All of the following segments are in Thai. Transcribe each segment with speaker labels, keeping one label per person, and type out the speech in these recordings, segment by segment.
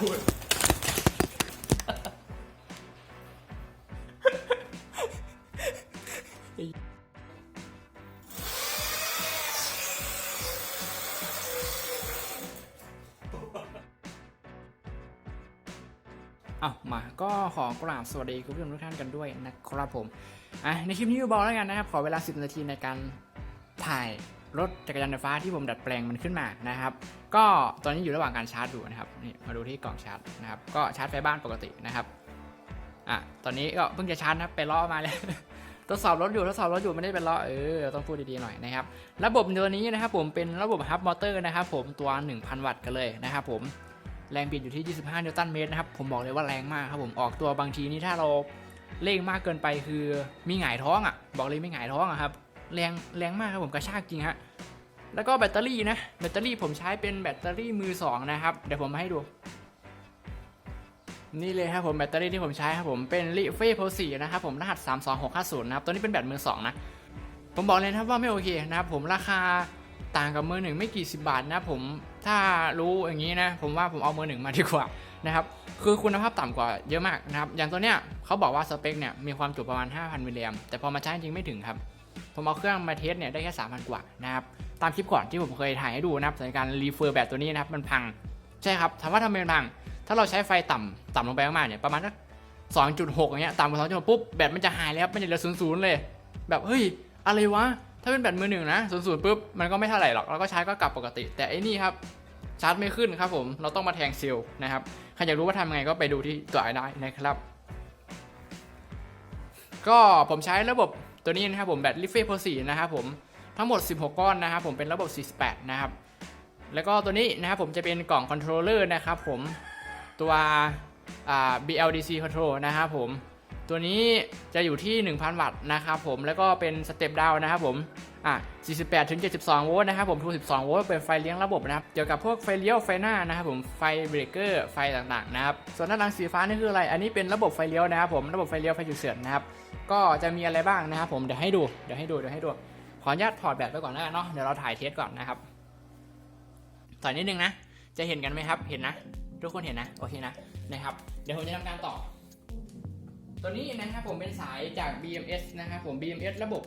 Speaker 1: พูดอะมาก็ขอกราบสวัสดีคุณผู้ชมทุกท่านกันด้วยนะครับผมอะในคลิปนี้บอกแล้วกันนะครับ ขอเวลา 10 นาทีในการถ่าย รถจักรยานไฟฟ้าที่ผมดัดแปลงมันขึ้นมานะครับ ก็ตอนนี้อยู่ระหว่างการชาร์จอยู่นะครับนี่มาดูที่กล่องชาร์จนะครับ ก็ชาร์จไฟบ้านปกตินะครับอะตอนนี้ก็เพิ่งจะชาร์จนะไปล้อมาเลยทดสอบรถอยู่ทดสอบรถอยู่ไม่ได้เป็นล้อเออต้องพูดดีๆหน่อยนะครับ ระบบตัวนี้นะครับผมเป็นระบบฮับมอเตอร์นะครับผมตัว 1,000 วัตต์กันเลยนะครับผมแรงบิดอยู่ที่ 25 นิวตันเมตรนะครับผมบอกเลยว่าแรงมากครับผมออกตัวบางทีนี่ถ้าเราเร่งมากเกินไปคือมีหงายท้องอะ บอกเลยไมีหงายท้องอะครับ แรงแรงมากครับผมกระชากจริงฮะแล้วก็แบตเตอรี่นะแบตเตอรี่ผมใช้เป็นแบตเตอรี่มือสองนะครับเดี๋ยวผมมาให้ดูนี่เลยครับผมแบตเตอรี่ที่ผมใช้ครับผมเป็นลิเฟ่โพสีนะครับผมรหัส 32650นะครับตัวนี้เป็นแบตมือสองนะผมบอกเลยนะครับว่าไม่โอเคนะครับผมราคาต่างกับมือหนึ่งไม่กี่สิบบาทนะผมถ้ารู้อย่างนี้นะผมว่าผมเอามือหนึ่งมาดีกว่านะครับคือคุณภาพต่ำกว่าเยอะมากนะครับอย่างตัวเนี้ยเขาบอกว่าสเปคเนี่ยมีความจุประมาณ 5,000มิลลิแอมแต่พอมาใช้จริงไม่ถึงครับ ผมเอาเครื่องมาเทสเนี่ยได้แค่ 3,000 กว่านะครับ ตามคลิปก่อนที่ผมเคยถ่ายให้ดูนะครับในการรีเฟอร์แบตตัวนี้นะครับมันพัง ใช่ครับถามว่าทำไมมันพัง ถ้าเราใช้ไฟต่ำต่ำลงไปมากๆเนี่ยประมาณสัก2.6อย่างเงี้ยต่ำกว่า2.6ปุ๊บแบตมันจะหายเลยครับมันจะเหลือศูนย์ๆเลย แบบเฮ้ยอะไรวะถ้าเป็นแบตมือหนึ่งนะศูนย์ศูนย์ปุ๊บ มันก็ไม่เท่าไหร่หรอกแล้วก็ใช้ก็กลับปกติ แต่ไอ้นี่ครับ ชาร์จไม่ขึ้นครับผม เราต้องมาแทงเซลล์นะครับ ใครอยากรู้ว่าทำยังไงก็ไปดูที่ตัวไอได้นะครับ ก็ผมใช้ระบบ ตัวนี้นะครับผมแบตลิฟเฟ่โพสีนะครับผมทั้งหมด 16 ก้อนนะครับผมเป็นระบบ 48 นะครับ แล้วก็ตัวนี้นะครับผมจะเป็นกล่องคอนโทรลเลอร์นะครับผมตัว BLDC control นะครับผมตัวนี้จะอยู่ที่ 1,000 วัตต์นะครับผมแล้วก็เป็นสเต็ปดาวนะครับผมอะ48ถึง72 โวลต์นะครับผมทู12 โวลต์เป็นไฟเลี้ยงระบบนะครับเกี่ยวกับพวกไฟเลี้ยวไฟหน้านะครับผมไฟเบรกเกอร์ไฟต่างๆนะครับส่วนด้านหลังสีฟ้านี่คืออะไร อันนี้เป็นระบบไฟเลี้ยวนะครับผมระบบไฟเลี้ยวไฟฉุกเฉินนะครับ ก็จะมีอะไรบ้างนะครับผมเดี๋ยวให้ดูเดี๋ยวให้ดูเดี๋ยวให้ดูขออนุญาตถอดแบตไปก่อนแล้วกันเนาะเดี๋ยวเราถ่ายเทสก่อนนะครับถอยนิดนึงนะ จะเห็นกันไหมครับเห็นนะ ทุกคนเห็นนะโอเคนะนะครับ เดี๋ยวผมจะทำการต่อ ตัวนี้นะครับผมเป็นสายจาก BMS นะครับผม BMS ระบบ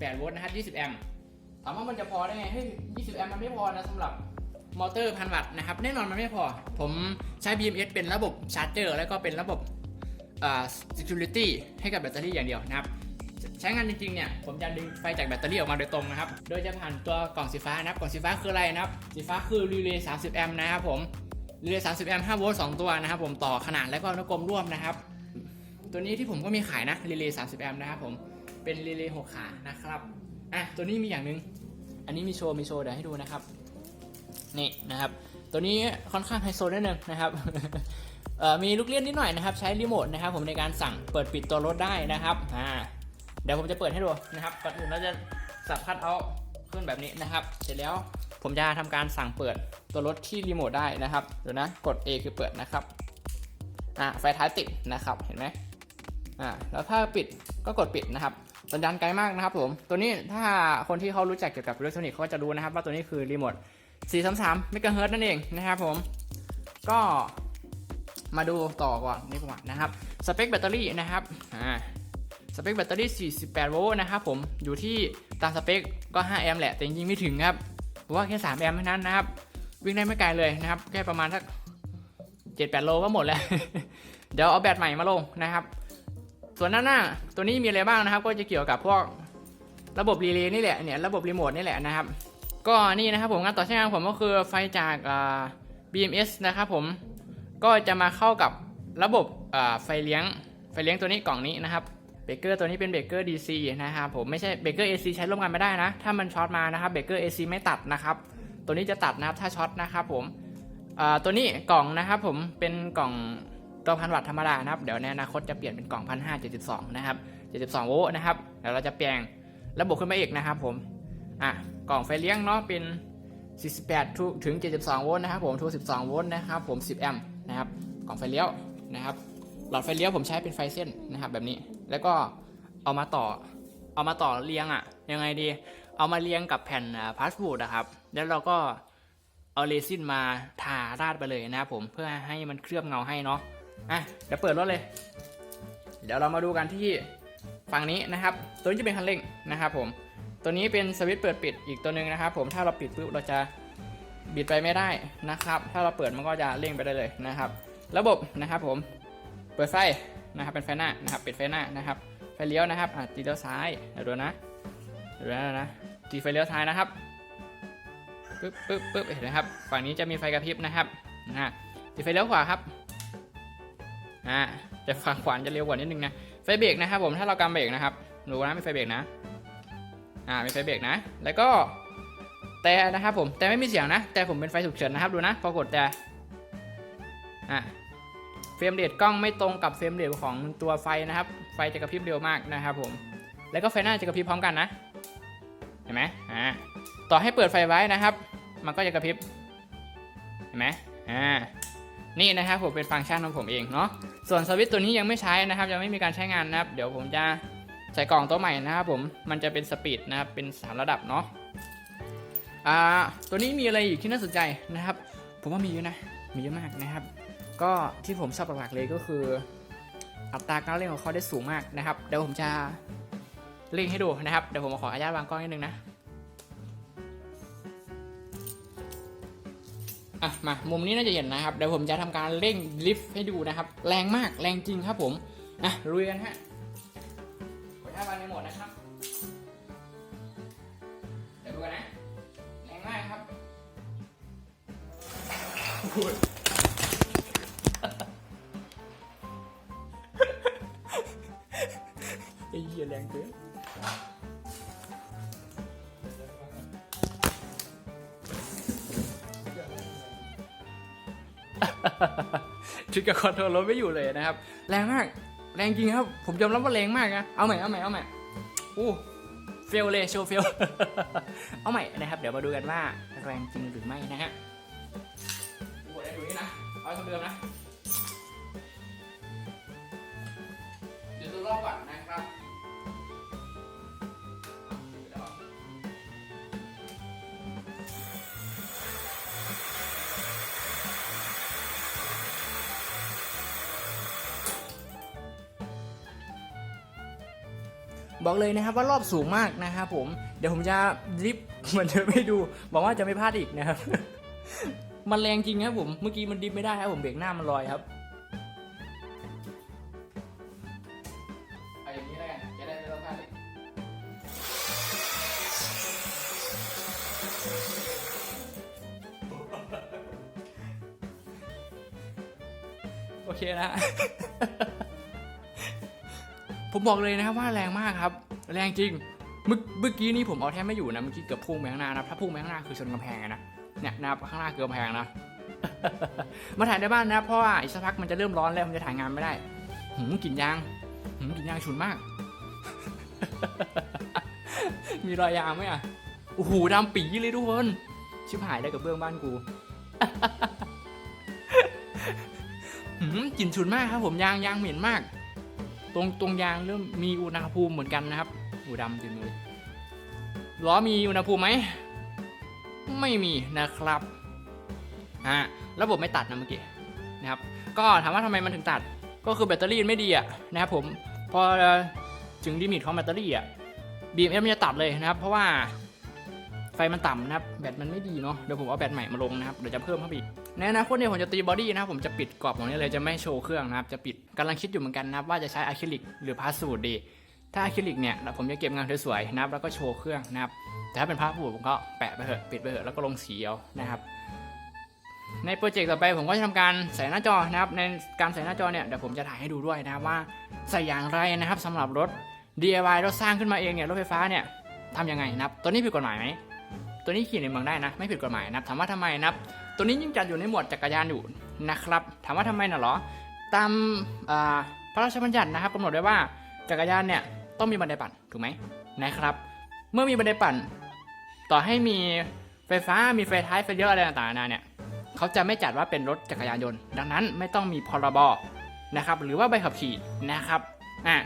Speaker 1: 48 โวลต์นะครับ 20 แอมป์ถามว่ามันจะพอได้ไงเฮ้ย 20 แอมป์มันไม่พอนะสำหรับมอเตอร์พันวัตต์นะครับแน่นอนมันไม่พอ ผมใช้ BMS เป็นระบบชาร์จเจอร์แล้วก็เป็นระบบ security ให้กับแบตเตอรี่อย่างเดียวนะครับใช้งานจริงๆเนี่ยผมจะดึงไฟจากแบตเตอรี่ออกมาโดยตรงนะครับ โดยจะผ่านตัวกล่องสีฟ้านะครับ กล่องสีฟ้าคืออะไรนะครับ สีฟ้าคือรีเลย์30 แอมป์นะครับผม รีเลย์30 แอมป์5โวลต์2ตัวนะครับผมต่อขนาดและก็นุกรมร่วมนะครับ ตัวนี้ที่ผมก็มีขายนะ รีเลย์30 แอมป์นะครับผม เป็นรีเลย์6ขานะครับ อะตัวนี้มีอย่างหนึง อันนี้มีโชว์มีโชว์เดี๋ยวให้ดูนะครับ นี่นะครับ ตัวนี้ค่อนข้างไฮโซนิดนึงนะครับ มีลูกเล่นนิดหน่อยนะครับใช้รีโมทนะครับผมในการสั่งเปิดปิดตัวรถได้นะครับอ่าเดี๋ยวผมจะเปิดให้ดูนะครับก่อนอื่นเราจะสับคัดเอาท์ขึ้นแบบนี้นะครับ เสร็จแล้วผมจะทำการสั่งเปิดตัวรถที่รีโมทได้นะครับเดี๋ยวนะกด A คือเปิดนะครับอ่าไฟท้ายติดนะครับเห็นไหมอ่าแล้วถ้าปิดก็กดปิดนะครับสัญญาณไกลมากนะครับผมตัวนี้ถ้าคนที่เขารู้จักเกี่ยวกับอิเล็กทรอนิกส์เขาจะรู้นะครับว่าตัวนี้คือรีโมท433เมกะเฮิรตนั่นเองนะครับผมก็ มาดูต่อก่อนนี่ก่อนนะครับสเปคแบตเตอรี่นะครับอ่าสเปคแบตเตอรี่ 48 โวลต์นะครับผมอยู่ที่ตามสเปคก็ 5 แอมป์แหละ แต่จริงๆไม่ถึงครับเพราะว่าแค่ 3 แอมป์เท่านั้นนะครับ วิ่งได้ไม่ไกลเลยนะครับ แค่ประมาณสัก 7-8 โลก็หมดแล้ว เดี๋ยวเอาแบตใหม่มาลงนะครับ ส่วนด้านหน้าตัวนี้มีอะไรบ้างนะครับ ก็จะเกี่ยวกับพวกระบบรีเลย์นี่แหละเนี่ยระบบรีโมทนี่แหละนะครับ ก็นี่นะครับผมงานต่อใช้งานของผมก็คือไฟจากอ่า BMS นะครับผม ก็จะมาเข้ากับระบบไฟเลี้ยงไฟเลี้ยงตัวนี้กล่องนี้นะครับเบเกอร์ตัวนี้เป็นเบเกอร์ DC นะครับผมไม่ใช่เบเกอร์ AC ใช้ร่วมกันไม่ได้นะ ถ้ามันช็อตมานะครับเบเกอร์ AC ไม่ตัดนะครับ ตัวนี้จะตัดนะครับถ้าช็อตนะครับผมตัวนี้กล่องนะครับผมเป็นกล่องตัวพันวัตต์ธรรมดานะครับ เดี๋ยวในอนาคตจะเปลี่ยนเป็นกล่องพันห้าเจ็ดสิบสองนะครับเจ็ดสิบสองโวลต์นะครับเดี๋ยวเราจะแปลงระบบขึ้นมาอีกนะครับผมอะกล่องไฟเลี้ยงเนาะเป็น 48ทุถึง 72 โวลต์นะครับผมทู12 โวลต์นะครับผม 10 แอมป์นะครับกล่องไฟเลี้ยวนะครับหลอดไฟเลี้ยวผมใช้เป็นไฟเส้นนะครับแบบนี้แล้วก็เอามาต่อเอามาต่อเรียงอะ่ะยังไงดีเอามาเรียงกับแผ่นพาสบูดนะครับแล้วเราก็เอาเรซินมาทาราดไปเลยนะครับผมเพื่อให้มันเคลือบเงาให้เนาะอะเดี๋ยวเปิดรถเลย เดี๋ยวเรามาดูกันที่ฝั่งนี้นะครับ ตัวนี้จะเป็นคันเร่งนะครับผม ตัวนี้เป็นสวิตช์เปิดปิดอีกตัวหนึ่งนะครับ ผมถ้าเราปิดปุ๊บเราจะบิดไปไม่ได้นะครับ ถ้าเราเปิดมันก็จะเร่งไปได้เลยนะครับ ระบบนะครับผมเปิดไฟนะครับเป็นไฟหน้านะครับปิดไฟหน้านะครับไฟเลี้ยวนะครับอะตีเลี้ยวซ้ายเดี๋ยวดูนะเดี๋ยวนะนะตีไฟเลี้ยวซ้ายนะครับปึ๊บปึ๊บปึ๊บเห็นไหมครับ ฝั่งนี้จะมีไฟกระพริบนะครับนะตีไฟเลี้ยวขวาครับอ่าแต่ฝั่งขวาจะเร็วกว่านิดนึงนะไฟเบรกนะครับผมถ้าเรากำเบรกนะครับดูนะมีไฟเบรกนะ อ่ามีไฟเบรกนะ แล้วก็แต่นะครับผมแต่ไม่มีเสียงนะ แต่ผมเป็นไฟฉุกเฉินนะครับดูนะพอกดแต่อ่าเฟรมเรทกล้องไม่ตรงกับเฟรมเรทของตัวไฟนะครับ ไฟจะกระพริบเร็วมากนะครับผมแล้วก็ไฟหน้าจะกระพริบพร้อมกันนะเห็นไหมอ่าต่อให้เปิดไฟไว้นะครับ มันก็จะกระพริบเห็นไหมอ่านี่นะครับผมเป็นฟังก์ชันของผมเองเนาะส่วนสวิตช์ตัวนี้ยังไม่ใช้นะครับ ยังไม่มีการใช้งานนะครับ เดี๋ยวผมจะ ใส่กล่องตัวใหม่นะครับผมมันจะเป็นสปีดนะครับเป็น 3 ระดับเนาะอ่าตัวนี้มีอะไรอีกที่น่าสนใจนะครับ ผมว่ามีเยอะนะมีเยอะมากนะครับ ก็ที่ผมชอบหลักๆเลยก็คือ อัตราการเร่งของเขาได้สูงมากนะครับเดี๋ยวผมจะเร่งให้ดูนะครับเดี๋ยวผมขออนุญาตวางกล้องนิดนึงนะอะมามุมนี้น่าจะเห็นนะครับ เดี๋ยวผมจะทำการเร่งลิฟต์ให้ดูนะครับ แรงมากแรงจริงครับผมอะลุยกันฮะ ขออนุญาตวางในโหมดนะครับ เดี๋ยวดูกันนะ แรงมากครับพูดไอ้เหี้ยแรงเกินชุดกับคอนโทรลรถไม่อยู่เลยนะครับ แรงมาก แรงจริงครับ ผมยอมรับว่าแรงมากนะ เอาใหม่ เอาใหม่ เอาใหม่อู้เฟลเลยโชว์เฟล เอาใหม่นะครับ เดี๋ยวมาดูกันว่าแรงจริงหรือไม่นะฮะโอ้ได้ดูนี่นะ เอาคำเดิมนะ บอกเลยนะครับว่ารอบสูงมากนะครับผม เดี๋ยวผมจะริบเหมือนเดิมให้ดูบอกว่าจะไม่พลาดอีกนะครับ มันแรงจริงครับผม เมื่อกี้มันดิฟไม่ได้ครับผมเบรกหน้ามันลอยครับเอาอย่างนี้แล้วกันจะได้ไม่ต้องพลาดอีกโอเคนะ ผมบอกเลยนะครับว่าแรงมากครับ แรงจริง เมื่อกี้นี้ผมเอาแทบไม่อยู่นะเมื่อกี้เกือบพุ่งไปข้างหน้านะถ้าพุ่งไปข้างหน้าคือชนกำแพงนะเนี่ยนะครับข้างหน้าเกือบแพงนะมาถ่ายในบ้านนะเพราะว่าอีกสักพักมันจะเริ่มร้อนแล้วมันจะถ่ายงานไม่ได้หืมกลิ่นยางหืมกลิ่นยางฉุนมาก มีรอยยางไหมอะโอ้โหดำปีเลยทุกคนชิบหายได้กับเบื้องบ้านกูหืมกลิ่นฉุนมากครับผมยางยางเหม็นมาก ตรงตรงยางเริ่มมีอุณหภูมิเหมือนกันนะครับหูดำจริงเลยล้อมีอุณหภูมิไหมไม่มีนะครับฮะระบบไม่ตัดนะเมื่อกี้นะครับ ก็ถามว่าทำไมมันถึงตัด ก็คือแบตเตอรี่มันไม่ดีอะนะครับผมพอถึงลิมิตของแบตเตอรี่อะ BMS มันจะตัดเลยนะครับ เพราะว่า ไฟมันต่ำนะครับแบตมันไม่ดีเนาะเดี๋ยวผมเอาแบตใหม่มาลงนะครับเดี๋ยวจะเพิ่มเข้าไปอีกในอนาคตเนี่ยผมจะตีบอดี้นะครับผมจะปิดกรอบของนี้เลยจะไม่โชว์เครื่องนะครับจะปิดกำลังคิดอยู่เหมือนกันนะครับว่าจะใช้อะคริลิกหรือพาสสูตรดีถ้าอะคริลิกเนี่ยผมจะเก็บงานสวยๆนะครับแล้วก็โชว์เครื่องนะครับแต่ถ้าเป็นพาสสูตรผมก็แปะไปเถอะปิดไปเถอะแล้วก็ลงสีเอานะครับในโปรเจกต์ต่อไปผมก็จะทำการใส่หน้าจอนะครับในการใส่หน้าจอเนี่ยเดี๋ยวผมจะถ่ายให้ดูด้วยนะครับว่าใส่อย่างไรนะครับสำหรับรถ DIY รถสร้างขึ้นมาเองเนี่ยรถไฟฟ้าเนี่ยทำยังไงนะครับตัวนี้ผิดกฎหมายไหม ตัวนี้ขี่ในเมืองได้นะ ไม่ผิดกฎหมายนะถามว่าทำไมนะครับตัวนี้ยิ่งจัดอยู่ในหมวดจักรยานอยู่นะครับ ถามว่าทำไมน่ะเหรอ ตามพระราชบัญญัตินะครับกำหนดไว้ว่าจักรยานเนี่ยต้องมีบันไดปั่นถูกไหมนะครับ เมื่อมีบันไดปั่น ต่อให้มีไฟฟ้ามีไฟท้ายไฟเลี้ยวอะไรต่างๆนานเนี่ยเขาจะไม่จัดว่าเป็นรถจักรยานยนต์ ดังนั้นไม่ต้องมีพรบนะครับหรือว่าใบขับขี่นะครับอ่า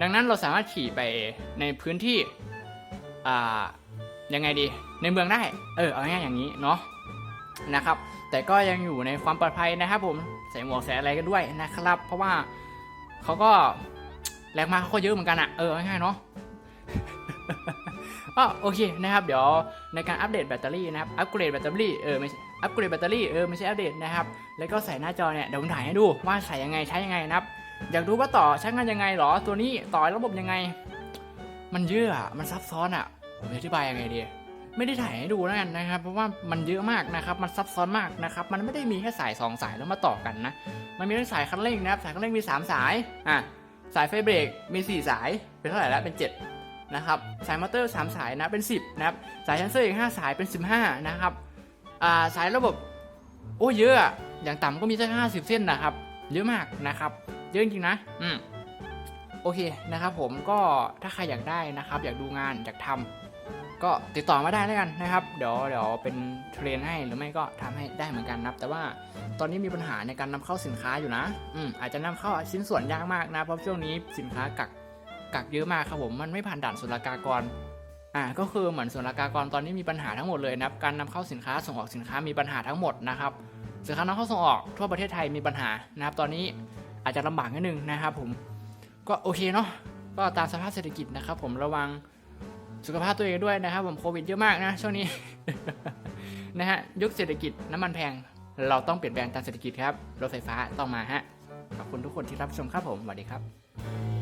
Speaker 1: ดังนั้นเราสามารถขี่ไปในพื้นที่อ่า ยังไงดีในเมืองได้ เออเอาง่ายอย่างนี้เนาะนะครับ แต่ก็ยังอยู่ในความปลอดภัยนะครับ ผมใส่หมวกใส่อะไรกันด้วยนะครับ เพราะว่าเขาก็แรงมาเขาก็เยอะเหมือนกันอะเออง่ายเนาะก็โอเคนะครับ เดี๋ยวในการอัปเดตแบตเตอรี่นะครับอัปเกรดแบตเตอรี่เออไม่อัปเกรดแบตเตอรี่เออไม่ใช่อัปเดตนะครับแล้วก็ใส่หน้าจอเนี่ยเดี๋ยวผมถ่ายให้ดูว่าใส่ยังไงใช้ยังไงนะครับอยากรู้ว่าต่อใช้งานยังไงเหรอตัวนี้ต่อระบบยังไง มันเยอะอะมันซับซ้อนอะ ผมจะอธิบายยังไงดี ไม่ได้ถ่ายให้ดูแล้วกันนะครับ เพราะว่ามันเยอะมากนะครับ มันซับซ้อนมากนะครับ มันไม่ได้มีแค่สายสองสายแล้วมาต่อกันนะ มันมีทั้งสายคันเร่งนะครับ สายคันเร่งมีสามสาย อะ สายไฟเบรกมีสี่สาย เป็นเท่าไหร่แล้ว เป็นเจ็ดนะครับ สายมอเตอร์ 3 สายนะ เป็น 10 นะครับ สายเซนเซอร์อีก 5 สาย เป็น 15 นะครับ อ่า สายระบบ โอ้เยอะ อย่างต่ำก็มีสัก50 เส้นนะครับ เยอะมากนะครับ เยอะจริงนะ อืมโอเคนะครับผมก็ถ้าใครอยากได้นะครับ อยากดูงานอยากทำ ก็ติดต่อมาได้แล้วกันนะครับ เดี๋ยวเดี๋ยวเป็นเทรนให้หรือไม่ก็ทำให้ได้เหมือนกันนะครับ แต่ว่าตอนนี้มีปัญหาในการนำเข้าสินค้าอยู่นะอืมอาจจะนำเข้าชิ้นส่วนยากมากนะเพราะช่วงนี้สินค้ากักกักเยอะมากครับผมมันไม่ผ่านด่านศุลกากรอ่าก็คือเหมือนศุลกากรตอนนี้มีปัญหาทั้งหมดเลยนะครับการนำเข้าสินค้าส่งออกสินค้ามีปัญหาทั้งหมดนะครับสินค้านำเข้าส่งออกทั่วประเทศไทยมีปัญหานะครับตอนนี้อาจจะลำบากนิดนึงนะครับผมก็โอเคเนาะก็ตามสภาพเศรษฐกิจนะครับผมระวัง สุขภาพตัวเองด้วยนะครับ ผมโควิดเยอะมากนะช่วงนี้นะฮะยุคเศรษฐกิจน้ำมันแพง เราต้องเปลี่ยนแปลงตามเศรษฐกิจครับรถไฟฟ้าต้องมาฮะขอบคุณทุกคนที่รับชมครับผมสวัสดีครับ